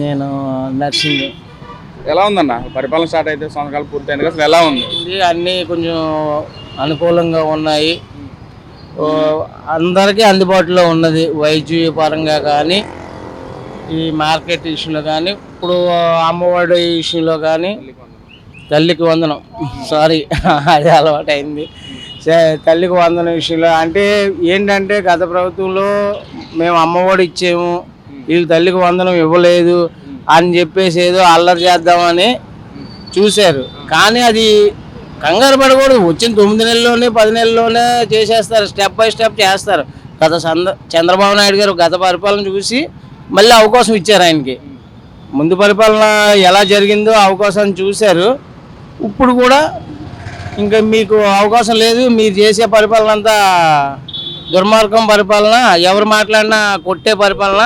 నేను నర్సింగ్. ఎలా ఉందన్న? పరిపాలన స్టార్ట్ అయితే సంవత్సరాలు పూర్తయింది కదా అసలు ఎలా ఉంది? ఇది అన్నీ కొంచెం అనుకూలంగా ఉన్నాయి. అందరికీ అందుబాటులో ఉన్నది వైద్య పరంగా కానీ ఈ మార్కెట్ ఇష్యూలో కానీ ఇప్పుడు అమ్మఒడి ఇష్యూలో కానీ తల్లికి వందనం. సారీ అది అలవాటు అయింది తల్లికి వందనం విషయంలో అంటే ఏంటంటే గత ప్రభుత్వంలో మేము అమ్మఒడి ఇచ్చాము వీళ్ళు తల్లికి వందనం ఇవ్వలేదు అని చెప్పేసి ఏదో అల్లరి చేద్దామని చూశారు. కానీ అది కంగారు పడకూడదు. వచ్చిన తొమ్మిది నెలల్లోనే పది నెలల్లోనే చేసేస్తారు. స్టెప్ బై స్టెప్ చేస్తారు. గత చంద్ర చంద్రబాబు నాయుడు గారు గత పరిపాలన చూసి మళ్ళీ అవకాశం ఇచ్చారు ఆయనకి. ముందు పరిపాలన ఎలా జరిగిందో అవకాశం చూశారు. ఇప్పుడు కూడా ఇంకా మీకు అవకాశం లేదు. మీరు చేసే పరిపాలన అంతా దుర్మార్గం పరిపాలన. ఎవరు మాట్లాడినా కొట్టే పరిపాలన.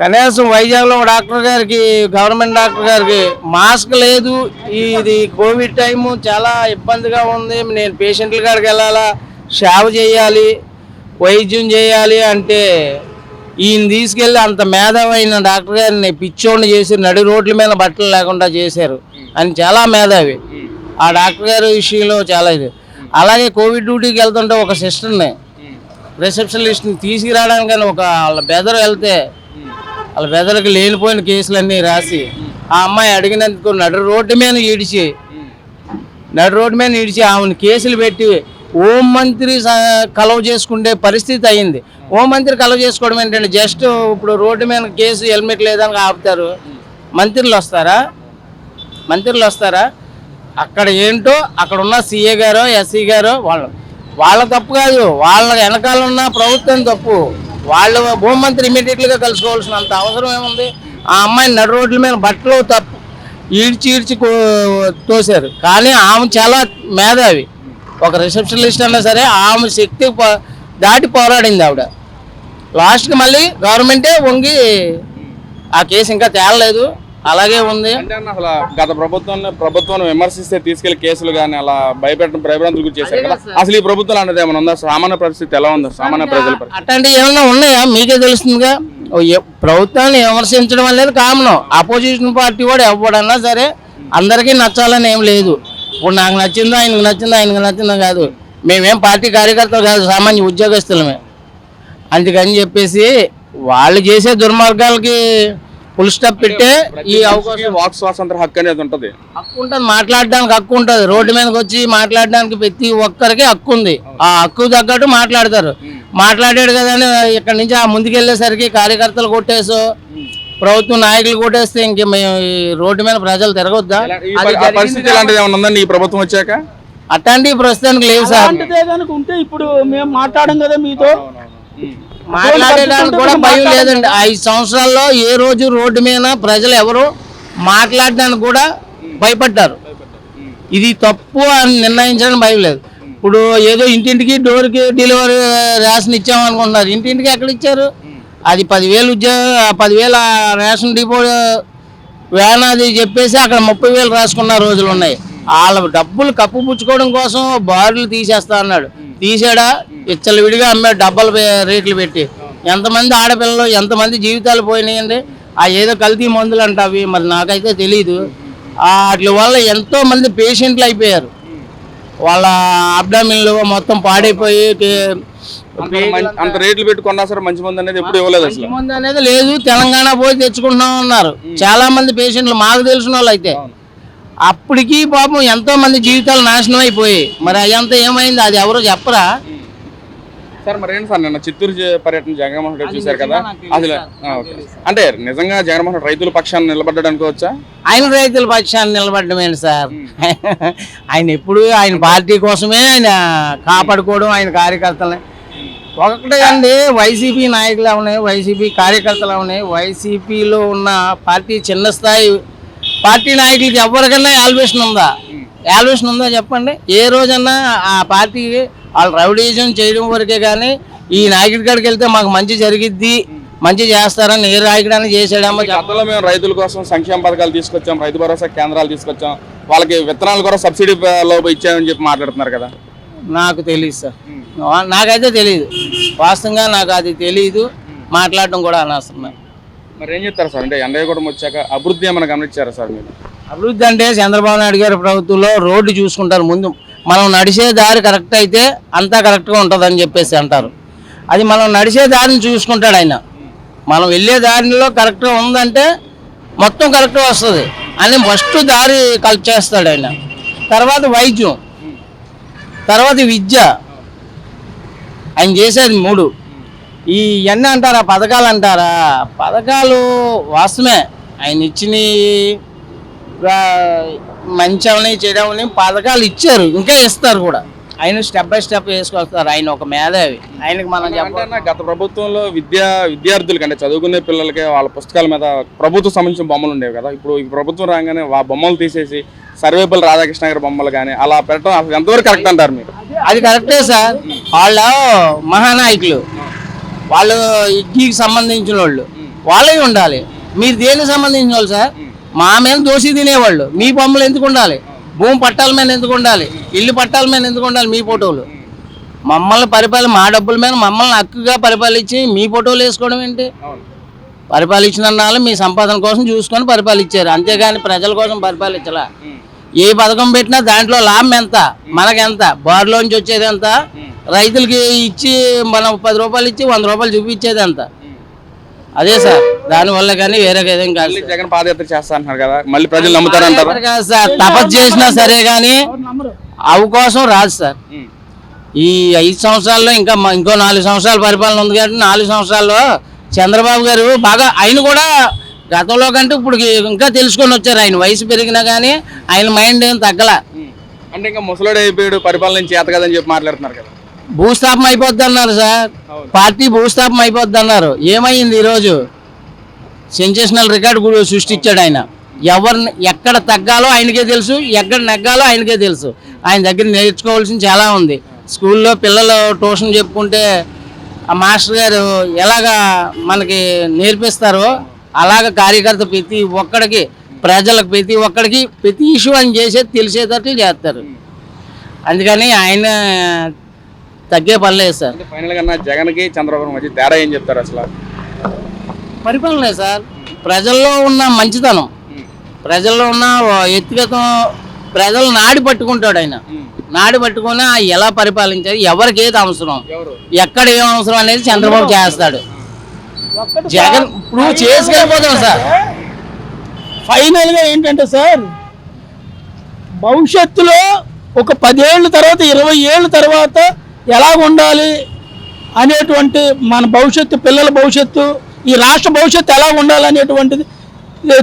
కనీసం వైజాగ్లో డాక్టర్ గారికి గవర్నమెంట్ డాక్టర్ గారికి మాస్క్ లేదు. ఇది కోవిడ్ టైము చాలా ఇబ్బందిగా ఉంది. నేను పేషెంట్ల కాడికి వెళ్ళాలా? సేవ చేయాలి. వైద్యం చేయాలి అంటే ఈయన తీసుకెళ్ళి అంత మేధావైన డాక్టర్ గారిని పిచ్చోడిని చేసి నడి రోడ్ల మీద బట్టలు లేకుండా చేశారు. అని చాలా మేధావి. ఆ డాక్టర్ గారి విషయంలో చాలా ఇది. అలాగే కోవిడ్ డ్యూటీకి వెళ్తుంటే ఒక సిస్టర్ని రిసెప్షనిస్ట్ని తీసుకురావడానికని ఒక వాళ్ళ బెదర్ వెళ్తే వాళ్ళ పెద్దలకు లేనిపోయిన కేసులన్నీ రాసి ఆ అమ్మాయి అడిగినందుకు నడు రోడ్డు మీద ఈడిచి నడు రోడ్డు మీద ఈడిచి ఆమెను కేసులు పెట్టి హోం మంత్రి కలవ చేసుకునే పరిస్థితి అయింది. హోం మంత్రి కలవ చేసుకోవడం ఏంటంటే జస్ట్ ఇప్పుడు రోడ్డు మీద కేసు హెల్మెట్ లేదని ఆపుతారు. మంత్రులు వస్తారా? మంత్రులు వస్తారా? అక్కడ ఏంటో అక్కడ ఉన్న సీఏ గారో ఎస్సీ గారో వాళ్ళు వాళ్ళ తప్పు కాదు. వాళ్ళ వెనకాల ఉన్న ప్రభుత్వం తప్పు. వాళ్ళు హోంమంత్రి ఇమీడియట్గా కలుసుకోవాల్సినంత అవసరం ఏముంది? ఆ అమ్మాయిని నడు రోడ్ల మీద బట్టలు తప్పు ఈడ్చి ఈడ్చి తోశారు. కానీ ఆమె చాలా మేధావి. ఒక రిసెప్షనిస్ట్ అన్నా సరే ఆమె శక్తి దాటి పోరాడింది ఆవిడ. లాస్ట్కి మళ్ళీ గవర్నమెంటే వంగి ఆ కేసు ఇంకా తేలలేదు. అలాగే ఉంది. అంటే అన్న అసలు గత ప్రభుత్వం ప్రభుత్వం విమర్శిస్తే తీసుకెళ్ళి కేసులు కానీ అలా భయపెట్టడం భయభ్రాంతులు గురి చేశారు కదా. అసలు ఈ ప్రభుత్వం అనేది ఏమైనా ఉందా? సామాన్య పరిస్థితి ఎలా ఉంది? సామాన్య ప్రజల అట్లాంటివి ఏమన్నా ఉన్నాయా? మీకే తెలుస్తుందిగా. ప్రభుత్వాన్ని విమర్శించడం అనేది కామన్. అపోజిషన్ పార్టీ కూడా ఎవడన్నా సరే అందరికీ నచ్చాలని ఏం లేదు. ఇప్పుడు నాకు నచ్చిందో ఆయనకు నచ్చిందో ఆయనకు నచ్చిందో కాదు. మేమేం పార్టీ కార్యకర్తలు కాదు సామాన్య ఉద్యోగస్తులమే. అందుకని చెప్పేసి వాళ్ళు చేసే దుర్మార్గాలకి ఫుల్ స్టాప్ పెట్టే ఈ అవకాశం. వాక్ స్వాతంత్ర హక్కు అనేది ఉంటది. హక్కు ఉంటుంది మాట్లాడడానికి హక్కు ఉంటుంది. రోడ్డు మీదకి వచ్చి మాట్లాడడానికి ప్రతి ఒక్కరికి హక్కు ఉంది. ఆ హక్కు తగ్గట్టు మాట్లాడతారు. మాట్లాడాడు కదా అని ఇక్కడ నుంచి ఆ ముందుకెళ్ళేసరికి కార్యకర్తలు కొట్టేసో ప్రభుత్వ నాయకులు కొట్టేస్తే ఇంక మేము ఈ రోడ్డు మీద ప్రజలు తిరగొద్దా? పరిస్థితి ఇలాంటిది ఏమైనా ఉందండి ఈ ప్రభుత్వం వచ్చాక? అట్లాంటి ప్రస్తుతానికి లేవు సార్. ఉంటే ఇప్పుడు మేము మాట్లాడడం కదా మీతో. మాట్లాడడానికి కూడా భయం లేదండి. ఐదు సంవత్సరాల్లో ఏ రోజు రోడ్డు మీద ప్రజలు ఎవరు మాట్లాడడానికి కూడా భయపడ్డారు. ఇది తప్పు అని నిర్ణయించడానికి భయం లేదు. ఇప్పుడు ఏదో ఇంటింటికి డోర్కి డెలివరీ రేషన్ ఇచ్చామనుకుంటున్నారు. ఇంటింటికి ఎక్కడ ఇచ్చారు? అది పదివేలు ఉద్యోగ పదివేల రేషన్ డిపో వ్యాన్ అది చెప్పేసి అక్కడ ముప్పై వేలు రాసుకున్న రోజులు ఉన్నాయి. వాళ్ళ డబ్బులు కప్పు పుచ్చుకోవడం కోసం బారులు తీసేస్తా అన్నాడు. తీసాడా? ఇచ్చలు విడిగా అమ్మాడు డబ్బలు రేట్లు పెట్టి. ఎంతమంది ఆడపిల్లలు ఎంతమంది జీవితాలు పోయినాయండి? ఆ ఏదో కల్తీ మందులు అంట అవి మరి నాకైతే తెలియదు వాటి వల్ల ఎంతో మంది పేషెంట్లు అయిపోయారు. వాళ్ళ అబ్డామిన్లు మొత్తం పాడైపోయి అంత రేట్లు పెట్టి కొన్నా సరే మంచి మంది అనేది ఎప్పుడు ఇవ్వలేదు అసలు. మంది అనేది లేదు తెలంగాణ పోయి తెచ్చుకుంటున్నాం అన్నారు. చాలా మంది పేషెంట్లు మాకు తెలిసిన వాళ్ళు అయితే. అప్పటికి పాపం ఎంతో మంది జీవితాలు నాశనం అయిపోయాయి. మరి అదంతా ఏమైంది? అది ఎవరో చెప్పరా? సార్ మరి ఏంటి సార్ నిన్న చిత్తూరు పర్యటన జగన్మోహన్ రెడ్డి చూశారు కదా? అసలు ఓకే. అంటే నిజంగా జగన్మోహన్ రెడ్డి రైతుల పక్షాన్ని నిలబడ్డాడు అనుకోవచ్చా? ఆయన రైతుల పక్షాన్ని నిలబడమేంటి సార్? ఆయన ఎప్పుడు ఆయన పార్టీ కోసమే ఆయన కాపాడుకోవడం ఆయన కార్యకర్తలని. ఒకటే అండి వైసీపీ నాయకులు ఉన్నాయి వైసీపీ కార్యకర్తలు ఉన్నాయి వైసీపీలో ఉన్న పార్టీ చిన్న స్థాయి పార్టీ నాయకులకి ఎవరికైనా యాల్వేషన్ ఉందా? యాల్వేషన్ ఉందా చెప్పండి? ఏ రోజన్నా ఆ పార్టీ వాళ్ళు రౌడీజం చేయడం వరకే కానీ ఈ నాయకుడి కాడికి వెళ్తే మాకు మంచి జరిగిద్ది మంచి చేస్తారని ఏ చెప్ప- గతంలో మేము రైతుల కోసం సంక్షేమ పథకాలు తీసుకొచ్చాం రైతు భరోసా కేంద్రాలు తీసుకొచ్చాం వాళ్ళకి విత్తనాలు కూడా సబ్సిడీ లో ఇచ్చామని చెప్పి మాట్లాడుతున్నారు కదా. నాకు తెలియదు సార్. నాకైతే తెలియదు వాస్తవంగా నాకు అది తెలియదు మాట్లాడడం కూడా అనవసరం. మరి ఏం చెప్తారు సార్? అంటే ఎండయ్య కూడా వచ్చాక అభివృద్ధి ఏమైనా గమనించారా సార్ మీరు? అభివృద్ధి అంటే చంద్రబాబు నాయుడు గారి ప్రభుత్వంలో రోడ్డు చూసుకుంటారు ముందు. మనం నడిచే దారి కరెక్ట్ అయితే అంతా కరెక్ట్గా ఉంటుందని చెప్పేసి అంటారు. అది మనం నడిచే దారిని చూసుకుంటాడు ఆయన. మనం వెళ్ళే దారిలో కరెక్ట్గా ఉందంటే మొత్తం కరెక్ట్గా వస్తుంది. అని ఫస్ట్ దారి కలెక్ట్ చేస్తాడు ఆయన. తర్వాత వైద్యం. తర్వాత విద్య. ఆయన చేసేది మూడు. ఈ ఇవన్నీ అంటారా పథకాలు అంటారా? పథకాలు వాస్తవమే. ఆయన ఇచ్చిన మంచవని చెడవని పథకాలు ఇచ్చారు. ఇంకా ఇస్తారు కూడా. ఆయన స్టెప్ బై స్టెప్ వేసుకొస్తారు. ఆయన ఒక మేధావి. ఆయనకి మనం అంటే చెప్పాలి అన్న గత ప్రభుత్వంలో విద్యా విద్యార్థులకి అంటే చదువుకునే పిల్లలకి వాళ్ళ పుస్తకాల మీద ప్రభుత్వం సంబంధించిన బొమ్మలు ఉండేవి కదా. ఇప్పుడు ఈ ప్రభుత్వం రాగానే ఆ బొమ్మలు తీసేసి సర్వేపల్లి రాధాకృష్ణ గారి బొమ్మలు కానీ అలా పెట్టడం అసలు ఎంతవరకు కరెక్ట్ అంటారు మీరు? అది కరెక్టే సార్. వాళ్ళు మహానాయకులు. వాళ్ళు ఇడ్లీకి సంబంధించిన వాళ్ళు వాళ్ళే ఉండాలి. మీరు దేనికి సంబంధించిన వాళ్ళు సార్ మా మీద దోషి తినేవాళ్ళు. మీ బొమ్మలు ఎందుకు ఉండాలి? భూమి పట్టాల మీద ఎందుకు ఉండాలి? ఇల్లు పట్టాల మీద ఎందుకు ఉండాలి మీ ఫోటోలు? మమ్మల్ని పరిపాలన మా డబ్బుల మీద మమ్మల్ని హక్కుగా పరిపాలించి మీ ఫోటోలు వేసుకోవడం ఏంటి? పరిపాలించిన వాళ్ళు మీ సంపాదన కోసం చూసుకొని పరిపాలించారు. అంతేగాని ప్రజల కోసం పరిపాలించలా. ఏ పథకం పెట్టినా దాంట్లో లాభం ఎంత? మనకెంత? బారులోంచి వచ్చేది ఎంత? రైతులకి ఇచ్చి మనం పది రూపాయలు ఇచ్చి వంద రూపాయలు చూపించేది ఎంత? అదే సార్ దానివల్ల కానీ వేరే కాదు మళ్ళీ జగన్ పాదయాత్ర చేస్తా అంటున్నారు కదా మళ్ళీ ప్రజలు నమ్ముతారంటారా సార్. కాదు సార్ తపస్సు చేసినా సరే కానీ అవకాశం రాదు సార్. ఈ ఐదు సంవత్సరాల్లో ఇంకా ఇంకో నాలుగు సంవత్సరాల పరిపాలన ఉంది కాబట్టి నాలుగు సంవత్సరాల్లో చంద్రబాబు గారు బాగా ఆయన కూడా గతంలో కంటే ఇప్పుడు ఇంకా తెలుసుకొని వచ్చారు. ఆయన వయసు పెరిగినా కానీ ఆయన మైండ్ ఏం తగ్గల. అంటే ఇంకా ముసలోడు అయిపోయాడు పరిపాలన చేత కదని చెప్పి మాట్లాడుతున్నారు కదా. భూస్థాపం అయిపోద్ది అన్నారు సార్ పార్టీ భూస్థాపం అయిపోద్ది అన్నారు ఏమైంది ఈరోజు? సెన్సేషనల్ రికార్డు కూడా సృష్టించాడు ఆయన. ఎవరిని ఎక్కడ తగ్గాలో ఆయనకే తెలుసు ఎక్కడ నెగ్గాలో ఆయనకే తెలుసు. ఆయన దగ్గర నేర్చుకోవాల్సింది చాలా ఉంది. స్కూల్లో పిల్లలు ట్యూషన్ చెప్పుకుంటే ఆ మాస్టర్ గారు ఎలాగా మనకి నేర్పిస్తారో అలాగ కార్యకర్త ప్రతి ఒక్కడికి ప్రజలకు ప్రతి ఒక్కడికి ప్రతి ఇష్యూ ఆయన చేసేది తెలిసేటట్లు చేస్తారు. అందుకని ఆయన తగ్గే పని లేదు సార్. అంటే ఫైనల్గా జగన్కి చంద్రబాబు మధ్య తేడా ఏం చెప్తారు అసలు? పరిపాలనే సార్. ప్రజల్లో ఉన్న మంచితనం ప్రజల్లో ఉన్న ఎత్తుగతం ప్రజలు నాడి పట్టుకుంటాడు ఆయన. నాడి పట్టుకుని ఆ ఎలా పరిపాలించాలి ఎవరికి ఏది అవసరం ఎవరు? ఎక్కడ ఏం అవసరం అనేది చంద్రబాబు చేస్తాడు. జగన్ ఇప్పుడు చేసుకెళ్ళిపోతాం సార్. ఫైనల్గా ఏంటంటే సార్ భవిష్యత్తులో ఒక పదేళ్ళ తర్వాత ఇరవై ఏళ్ళ తర్వాత ఎలా ఉండాలి అనేటువంటి మన భవిష్యత్తు పిల్లల భవిష్యత్తు ఈ రాష్ట్ర భవిష్యత్తు ఎలా ఉండాలనేటువంటిది ఏ,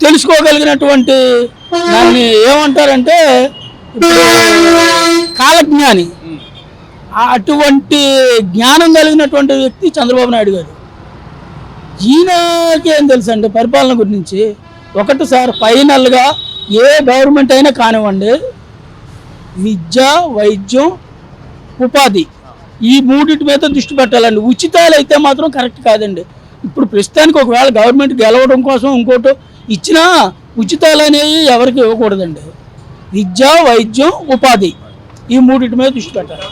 తెలుసుకోగలిగినటువంటి దాన్ని ఏమంటారంటే కాలజ్ఞాని. అటువంటి జ్ఞానం కలిగినటువంటి వ్యక్తి చంద్రబాబు నాయుడు గారు. ఈయనకేం తెలుసు అండి పరిపాలన గురించి? ఒకటి సార్ ఫైనల్గా ఏ గవర్నమెంట్ అయినా కానివ్వండి విద్య వైద్యం ఉపాధి. ఈ మూడింటి మీద దృష్టి పెట్టాలండి. ఉచితాలు అయితే మాత్రం కరెక్ట్ కాదండి. ఇప్పుడు ప్రస్తుతానికి ఒకవేళ గవర్నమెంట్ గెలవడం కోసం ఇంకోటి ఇచ్చినా ఉచితాలు అనేవి ఎవరికి ఇవ్వకూడదండి. విద్య వైద్యం ఉపాధి ఈ మూడింటి మీద దృష్టి పెట్టాలి.